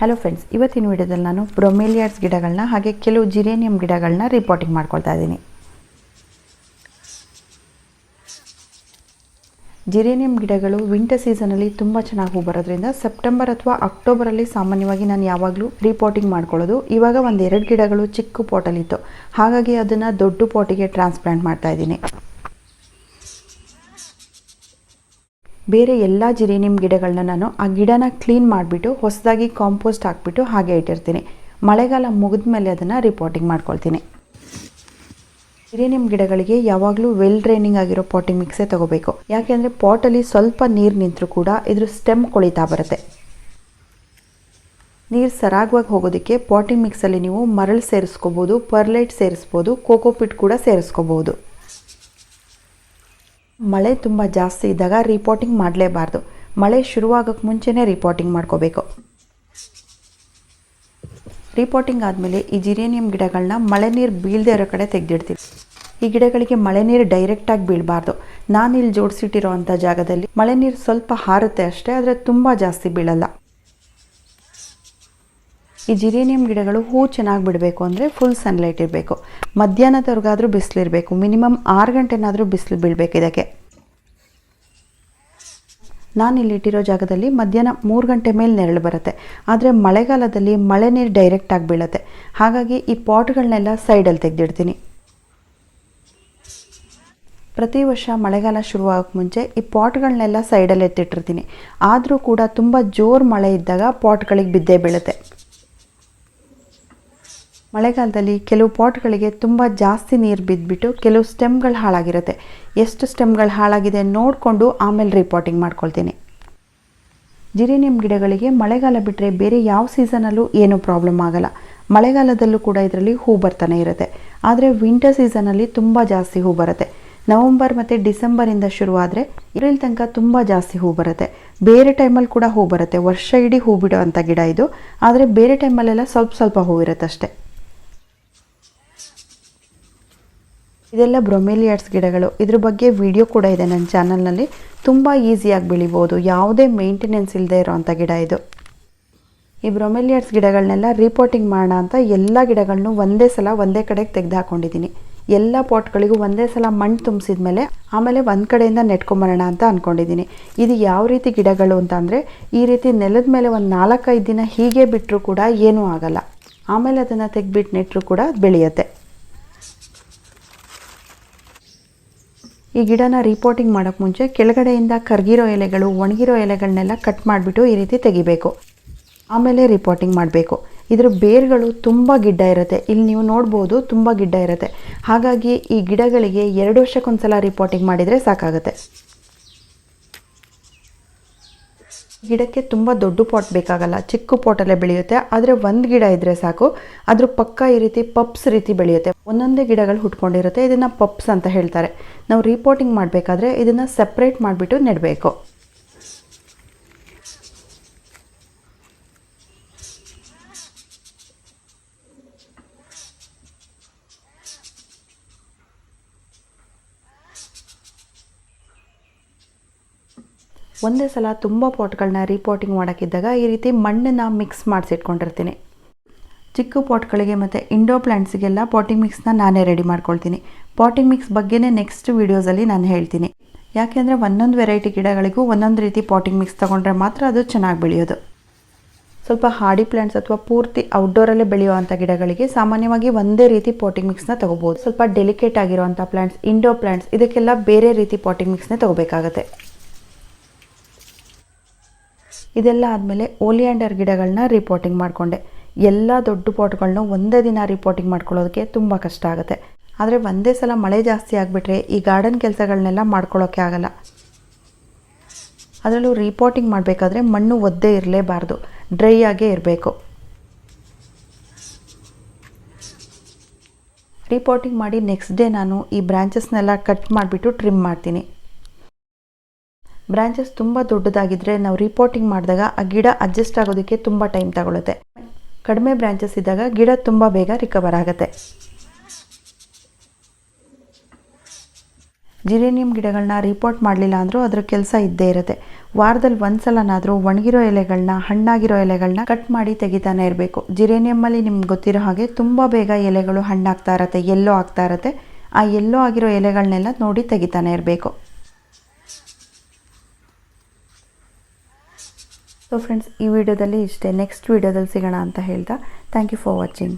Hello friends ಇವತ್ತಿನ ವಿಡಿಯೋದಲ್ಲಿ ನಾನು ಬ್ರೊಮೇಲಿಯಾಡ್ಸ್ ಗಿಡಗಳನ್ನ ಹಾಗೆ ಕೆಲವು ಜಿರೇನಿಯಂ ಗಿಡಗಳನ್ನ ರಿಪೋರ್ಟಿಂಗ್ ಮಾಡ್ಕೊಳ್ತಾ ಇದ್ದೀನಿ. ಜಿರೇನಿಯಂ ಗಿಡಗಳು ವಿಂಟರ್ ಸೀಸನಲ್ಲಿ ತುಂಬ ಚೆನ್ನಾಗಿ ಹೂ ಬರೋದ್ರಿಂದ ಸೆಪ್ಟೆಂಬರ್ ಅಥವಾ ಅಕ್ಟೋಬರಲ್ಲಿ ಸಾಮಾನ್ಯವಾಗಿ ನಾನು ಯಾವಾಗಲೂ ರಿಪೋರ್ಟಿಂಗ್ ಮಾಡ್ಕೊಳ್ಳೋದು. ಇವಾಗ ಒಂದು ಎರಡು ಗಿಡಗಳು ಚಿಕ್ಕ ಪೋಟಲ್ಲಿತ್ತು ಹಾಗಾಗಿ ಅದನ್ನು ದೊಡ್ಡ ಪೋಟಿಗೆ ಟ್ರಾನ್ಸ್ಪ್ಲಾಂಟ್ ಮಾಡ್ತಾ ಇದ್ದೀನಿ. ಬೇರೆ ಎಲ್ಲ ಜಿರೇನಿಯಂ ಗಿಡಗಳನ್ನ ನಾನು ಆ ಗಿಡನ ಕ್ಲೀನ್ ಮಾಡಿಬಿಟ್ಟು ಹೊಸದಾಗಿ ಕಾಂಪೋಸ್ಟ್ ಹಾಕಿಬಿಟ್ಟು ಹಾಗೆ ಇಟ್ಟಿರ್ತೀನಿ. ಮಳೆಗಾಲ ಮುಗಿದ ಮೇಲೆ ಅದನ್ನು ರಿಪೋರ್ಟಿಂಗ್ ಮಾಡ್ಕೊಳ್ತೀನಿ. ಜಿರೇನಿಯಂ ಗಿಡಗಳಿಗೆ ಯಾವಾಗಲೂ ವೆಲ್ ಡ್ರೈನಿಂಗ್ ಆಗಿರೋ ಪಾಟಿಂಗ್ ಮಿಕ್ಸೇ ತಗೋಬೇಕು. ಯಾಕೆಂದರೆ ಪಾಟಲ್ಲಿ ಸ್ವಲ್ಪ ನೀರು ನಿಂತರೂ ಕೂಡ ಇದ್ರ ಸ್ಟೆಮ್ ಕೊಳಿತಾ ಬರುತ್ತೆ. ನೀರು ಸರಾಗವಾಗಿ ಹೋಗೋದಕ್ಕೆ ಪಾಟಿಂಗ್ ಮಿಕ್ಸಲ್ಲಿ ನೀವು ಮರಳು ಸೇರಿಸ್ಕೋಬೋದು, ಪರ್ಲೈಟ್ ಸೇರಿಸ್ಬೋದು ಕೋಕೋಪಿಟ್ ಕೂಡ ಸೇರಿಸ್ಕೋಬೋದು. ಮಳೆ ತುಂಬ ಜಾಸ್ತಿ ಇದ್ದಾಗ ರಿಪೋರ್ಟಿಂಗ್ ಮಾಡಲೇಬಾರ್ದು. ಮಳೆ ಶುರುವಾಗೋಕ್ಕೆ ಮುಂಚೆನೇ ರಿಪೋರ್ಟಿಂಗ್ ಮಾಡ್ಕೋಬೇಕು. ರಿಪೋರ್ಟಿಂಗ್ ಆದಮೇಲೆ ಈ ಜಿರೇನಿಯಂ ಗಿಡಗಳನ್ನ ಮಳೆ ನೀರು ಬೀಳದೇ ಇರೋ ಕಡೆ ತೆಗೆದಿಡ್ತೀವಿ. ಈ ಗಿಡಗಳಿಗೆ ಮಳೆ ನೀರು ಡೈರೆಕ್ಟಾಗಿ ಬೀಳಬಾರ್ದು. ನಾನು ಇಲ್ಲಿ ಜೋಡಿಸಿಟ್ಟಿರೋ ಅಂಥ ಜಾಗದಲ್ಲಿ ಮಳೆ ನೀರು ಸ್ವಲ್ಪ ಹಾರುತ್ತೆ ಅಷ್ಟೇ, ಆದರೆ ತುಂಬ ಜಾಸ್ತಿ ಬೀಳಲ್ಲ. ಈ ಜಿರೇನಿಯಂ ಗಿಡಗಳು ಹೂ ಚೆನ್ನಾಗಿ ಬಿಡಬೇಕು ಅಂದರೆ ಫುಲ್ ಸನ್ಲೈಟ್ ಇರಬೇಕು. ಮಧ್ಯಾಹ್ನದವರೆಗಾದರೂ ಬಿಸಿಲಿರಬೇಕು. ಮಿನಿಮಮ್ ಆರು ಗಂಟೆನಾದರೂ ಬಿಸಿಲು ಬೀಳಬೇಕು ಇದಕ್ಕೆ. ನಾನು ಇಲ್ಲಿಟ್ಟಿರೋ ಜಾಗದಲ್ಲಿ ಮಧ್ಯಾಹ್ನ ಮೂರು ಗಂಟೆ ಮೇಲೆ ನೆರಳು ಬರುತ್ತೆ. ಆದರೆ ಮಳೆಗಾಲದಲ್ಲಿ ಮಳೆ ನೀರು ಡೈರೆಕ್ಟಾಗಿ ಬೀಳುತ್ತೆ. ಹಾಗಾಗಿ ಈ ಪಾಟ್ಗಳನ್ನೆಲ್ಲ ಸೈಡಲ್ಲಿ ತೆಗೆದಿಡ್ತೀನಿ. ಪ್ರತಿ ವರ್ಷ ಮಳೆಗಾಲ ಶುರುವಾಗೋಕ್ಕೆ ಮುಂಚೆ ಈ ಪಾಟ್ಗಳನ್ನೆಲ್ಲ ಸೈಡಲ್ಲಿ ಎತ್ತಿಟ್ಟಿರ್ತೀನಿ. ಆದರೂ ಕೂಡ ತುಂಬ ಜೋರು ಮಳೆ ಇದ್ದಾಗ ಪಾಟ್ಗಳಿಗೆ ಬಿದ್ದೇ ಬೀಳುತ್ತೆ. ಮಳೆಗಾಲದಲ್ಲಿ ಕೆಲವು ಪಾಟ್ಗಳಿಗೆ ತುಂಬ ಜಾಸ್ತಿ ನೀರು ಬಿದ್ದುಬಿಟ್ಟು ಕೆಲವು ಸ್ಟೆಮ್ಗಳು ಹಾಳಾಗಿರುತ್ತೆ. ಎಷ್ಟು ಸ್ಟೆಮ್ಗಳು ಹಾಳಾಗಿದೆ ನೋಡಿಕೊಂಡು ಆಮೇಲೆ ರಿಪೋರ್ಟಿಂಗ್ ಮಾಡ್ಕೊಳ್ತೀನಿ. ಜಿರೇನಿಯಂ ಗಿಡಗಳಿಗೆ ಮಳೆಗಾಲ ಬಿಟ್ಟರೆ ಬೇರೆ ಯಾವ ಸೀಸನಲ್ಲೂ ಏನೂ ಪ್ರಾಬ್ಲಮ್ ಆಗಲ್ಲ. ಮಳೆಗಾಲದಲ್ಲೂ ಕೂಡ ಇದರಲ್ಲಿ ಹೂ ಬರ್ತಾನೆ ಇರುತ್ತೆ. ಆದರೆ ವಿಂಟರ್ ಸೀಸನಲ್ಲಿ ತುಂಬ ಜಾಸ್ತಿ ಹೂ ಬರುತ್ತೆ. ನವಂಬರ್ ಮತ್ತು ಡಿಸೆಂಬರಿಂದ ಶುರುವಾದರೆ ಏಪ್ರಿಲ್ ತನಕ ತುಂಬ ಜಾಸ್ತಿ ಹೂ ಬರುತ್ತೆ. ಬೇರೆ ಟೈಮಲ್ಲಿ ಕೂಡ ಹೂ ಬರುತ್ತೆ. ವರ್ಷ ಇಡೀ ಹೂ ಬಿಡೋ ಅಂಥ ಗಿಡ ಇದು. ಆದರೆ ಬೇರೆ ಟೈಮಲ್ಲೆಲ್ಲ ಸ್ವಲ್ಪ ಸ್ವಲ್ಪ ಹೂ ಇರುತ್ತೆ ಅಷ್ಟೇ ಇದೆಲ್ಲ ಬ್ರೊಮೆಲಿಯಾಡ್ಸ್ ಗಿಡಗಳು. ಇದ್ರ ಬಗ್ಗೆ ವಿಡಿಯೋ ಕೂಡ ಇದೆ ನನ್ನ ಚಾನಲ್ನಲ್ಲಿ ತುಂಬ ಈಸಿಯಾಗಿ ಬೆಳಿಬೋದು. ಯಾವುದೇ ಮೇಂಟೆನೆನ್ಸ್ ಇಲ್ಲದೆ ಇರೋವಂಥ ಗಿಡ ಇದು. ಈ ಬ್ರೊಮೆಲಿಯಾಡ್ಸ್ ಗಿಡಗಳನ್ನೆಲ್ಲ ರಿಪೋರ್ಟಿಂಗ್ ಮಾಡೋಣ ಅಂತ ಎಲ್ಲ ಗಿಡಗಳನ್ನು ಒಂದೇ ಸಲ ಒಂದೇ ಕಡೆಗೆ ತೆಗೆದು ಹಾಕೊಂಡಿದ್ದೀನಿ ಎಲ್ಲ ಪಾಟ್ಗಳಿಗೂ ಒಂದೇ ಸಲ ಮಣ್ಣು ತುಂಬಿಸಿದ ಮೇಲೆ ಆಮೇಲೆ ಒಂದು ಕಡೆಯಿಂದ ನೆಟ್ಕೊಂಬರೋಣ ಅಂತ ಅಂದ್ಕೊಂಡಿದ್ದೀನಿ ಇದು ಯಾವ ರೀತಿ ಗಿಡಗಳು ಅಂತ ಅಂದರೆ, ಈ ರೀತಿ ನೆಲದ ಮೇಲೆ ಒಂದು ನಾಲ್ಕೈದು ದಿನ ಹೀಗೆ ಬಿಟ್ಟರೂ ಕೂಡ ಏನೂ ಆಗಲ್ಲ. ಆಮೇಲೆ ಅದನ್ನು ತೆಗೆದ್ಬಿಟ್ಟು ನೆಟ್ಟರೂ ಕೂಡ ಬೆಳೆಯುತ್ತೆ. ಈ ಗಿಡನ ರಿಪೋರ್ಟಿಂಗ್ ಮಾಡೋಕ್ಕೆ ಮುಂಚೆ ಕೆಳಗಡೆಯಿಂದ ಕರ್ಗಿರೋ ಎಲೆಗಳು, ಒಣಗಿರೋ ಎಲೆಗಳನ್ನೆಲ್ಲ ಕಟ್ ಮಾಡಿಬಿಟ್ಟು ಈ ರೀತಿ ತೆಗಿಬೇಕು. ಆಮೇಲೆ ರಿಪೋರ್ಟಿಂಗ್ ಮಾಡಬೇಕು. ಇದರ ಬೇರುಗಳು ತುಂಬ ಗಿಡ್ಡ ಇರುತ್ತೆ. ಇಲ್ಲಿ ನೀವು ನೋಡ್ಬೋದು ತುಂಬ ಗಿಡ್ಡ ಇರುತ್ತೆ. ಹಾಗಾಗಿ ಈ ಗಿಡಗಳಿಗೆ ಎರಡು ವರ್ಷಕ್ಕೊಂದ್ಸಲ ರಿಪೋರ್ಟಿಂಗ್ ಮಾಡಿದರೆ ಸಾಕಾಗುತ್ತೆ. ಗಿಡಕ್ಕೆ ತುಂಬ ದೊಡ್ಡ ಪಾಟ್ ಬೇಕಾಗಲ್ಲ, ಚಿಕ್ಕ ಪಾಟಲ್ಲೇ ಬೆಳೆಯುತ್ತೆ. ಆದರೆ ಒಂದು ಗಿಡ ಇದ್ದರೆ ಸಾಕು, ಅದ್ರ ಪಕ್ಕ ಈ ರೀತಿ ಪಪ್ಸ್ ರೀತಿ ಬೆಳೆಯುತ್ತೆ. ಒಂದೊಂದೇ ಗಿಡಗಳು ಹುಟ್ಕೊಂಡಿರುತ್ತೆ, ಇದನ್ನು ಪಪ್ಸ್ ಅಂತ ಹೇಳ್ತಾರೆ. ನಾವು ರಿಪೋರ್ಟಿಂಗ್ ಮಾಡಬೇಕಾದ್ರೆ ಇದನ್ನು ಸಪ್ರೇಟ್ ಮಾಡಿಬಿಟ್ಟು ನೆಡಬೇಕು. ಒಂದೇ ಸಲ ತುಂಬ ಪಾಟ್ಗಳನ್ನ ರೀಪಾಟಿಂಗ್ ಮಾಡೋಕ್ಕಿದ್ದಾಗ ಈ ರೀತಿ ಮಣ್ಣನ್ನು ಮಿಕ್ಸ್ ಮಾಡಿಸಿಟ್ಕೊಂಡಿರ್ತೀನಿ. ಚಿಕ್ಕ ಪಾಟ್ಗಳಿಗೆ ಮತ್ತು ಇಂಡೋ ಪ್ಲ್ಯಾಂಟ್ಸಿಗೆಲ್ಲ ಪಾಟಿಂಗ್ ಮಿಕ್ಸ್ನ ನಾನೇ ರೆಡಿ ಮಾಡ್ಕೊಳ್ತೀನಿ. ಪಾಟಿಂಗ್ ಮಿಕ್ಸ್ ಬಗ್ಗೆನೇ ನೆಕ್ಸ್ಟ್ ವೀಡಿಯೋಸಲ್ಲಿ ನಾನು ಹೇಳ್ತೀನಿ. ಯಾಕೆಂದರೆ ಒಂದೊಂದು ವೆರೈಟಿ ಗಿಡಗಳಿಗೂ ಒಂದೊಂದು ರೀತಿ ಪಾಟಿಂಗ್ ಮಿಕ್ಸ್ ತೊಗೊಂಡ್ರೆ ಮಾತ್ರ ಅದು ಚೆನ್ನಾಗಿ ಬೆಳೆಯೋದು. ಸ್ವಲ್ಪ ಹಾಡಿ ಪ್ಲ್ಯಾಂಟ್ಸ್ ಅಥವಾ ಪೂರ್ತಿ ಔಟ್ಡೋರಲ್ಲೇ ಬೆಳೆಯುವಂಥ ಗಿಡಗಳಿಗೆ ಸಾಮಾನ್ಯವಾಗಿ ಒಂದೇ ರೀತಿ ಪಾಟಿಂಗ್ ಮಿಕ್ಸ್ನ ತೊಗೋಬೋದು. ಸ್ವಲ್ಪ ಡೆಲಿಕೇಟ್ ಆಗಿರುವಂಥ ಪ್ಲ್ಯಾಂಟ್ಸ್ ಇಂಡೋ ಪ್ಲ್ಯಾಂಟ್ಸ್ ಇದಕ್ಕೆಲ್ಲ ಬೇರೆ ರೀತಿ ಪಾಟಿಂಗ್ ಮಿಕ್ಸ್ನೇ ತೊಗೋಬೇಕಾಗತ್ತೆ. ಇದೆಲ್ಲ ಆದಮೇಲೆ ಓಲಿಯಾಂಡರ್ ಗಿಡಗಳನ್ನ ರಿಪೋರ್ಟಿಂಗ್ ಮಾಡಿಕೊಂಡೆ. ಎಲ್ಲ ದೊಡ್ಡ ಪಾಟ್ಗಳನ್ನ ಒಂದೇ ದಿನ ರಿಪೋರ್ಟಿಂಗ್ ಮಾಡ್ಕೊಳ್ಳೋದಕ್ಕೆ ತುಂಬ ಕಷ್ಟ ಆಗುತ್ತೆ. ಆದರೆ ಒಂದೇ ಸಲ ಮಳೆ ಜಾಸ್ತಿ ಆಗಿಬಿಟ್ರೆ ಈ ಗಾರ್ಡನ್ ಕೆಲಸಗಳನ್ನೆಲ್ಲ ಮಾಡ್ಕೊಳ್ಳೋಕ್ಕೆ ಆಗಲ್ಲ. ಅದರಲ್ಲೂ ರಿಪೋರ್ಟಿಂಗ್ ಮಾಡಬೇಕಾದ್ರೆ ಮಣ್ಣು ಒದ್ದೇ ಇರಲೇಬಾರ್ದು. ಡ್ರೈ ಆಗೇ ಇರಬೇಕು. ರಿಪೋರ್ಟಿಂಗ್ ಮಾಡಿ ನೆಕ್ಸ್ಟ್ ಡೇ ನಾನು ಈ ಬ್ರಾಂಚಸ್ನೆಲ್ಲ ಕಟ್ ಮಾಡಿಬಿಟ್ಟು ಟ್ರಿಮ್ ಮಾಡ್ತೀನಿ. ಬ್ರಾಂಚಸ್ ತುಂಬ ದೊಡ್ಡದಾಗಿದ್ದರೆ ನಾವು ರಿಪೋರ್ಟಿಂಗ್ ಮಾಡಿದಾಗ ಆ ಗಿಡ ಅಡ್ಜಸ್ಟ್ ಆಗೋದಕ್ಕೆ ತುಂಬ ಟೈಮ್ ತಗೊಳ್ಳುತ್ತೆ ಕಡಿಮೆ ಬ್ರಾಂಚಸ್ ಇದ್ದಾಗ ಗಿಡ ತುಂಬ ಬೇಗ ರಿಕವರ್ ಆಗುತ್ತೆ. ಜಿರೇನಿಯಂ ಗಿಡಗಳನ್ನ ರಿಪೋರ್ಟ್ ಮಾಡಲಿಲ್ಲ ಅಂದರೂ ಅದರ ಕೆಲಸ ಇದ್ದೇ ಇರುತ್ತೆ. ವಾರದಲ್ಲಿ ಒಂದಸಲನಾದರೂ ಒಣಗಿರೋ ಎಲೆಗಳನ್ನ ಹಣ್ಣಾಗಿರೋ ಎಲೆಗಳನ್ನ ಕಟ್ ಮಾಡಿ ತೆಗಿತಾನೆ ಇರಬೇಕು. ಜಿರೇನಿಯಮ್ಮಲ್ಲಿ ನಿಮ್ಗೆ ಗೊತ್ತಿರೋ ಹಾಗೆ ತುಂಬ ಬೇಗ ಎಲೆಗಳು ಹಣ್ಣಾಗ್ತಾ ಇರತ್ತೆ ಎಲ್ಲೋ ಆಗ್ತಾ ಇರತ್ತೆ. ಆ ಎಲ್ಲೋ ಆಗಿರೋ ಎಲೆಗಳನ್ನೆಲ್ಲ ನೋಡಿ ತೆಗಿತಾನೆ ಇರಬೇಕು. ಸೊ ಫ್ರೆಂಡ್ಸ್ ಈ ವಿಡಿಯೋದಲ್ಲಿ ಇಷ್ಟೇ. ನೆಕ್ಸ್ಟ್ ವಿಡಿಯೋದಲ್ಲಿ ಸಿಗೋಣ ಅಂತ ಹೇಳ್ತಾ. Thank you for watching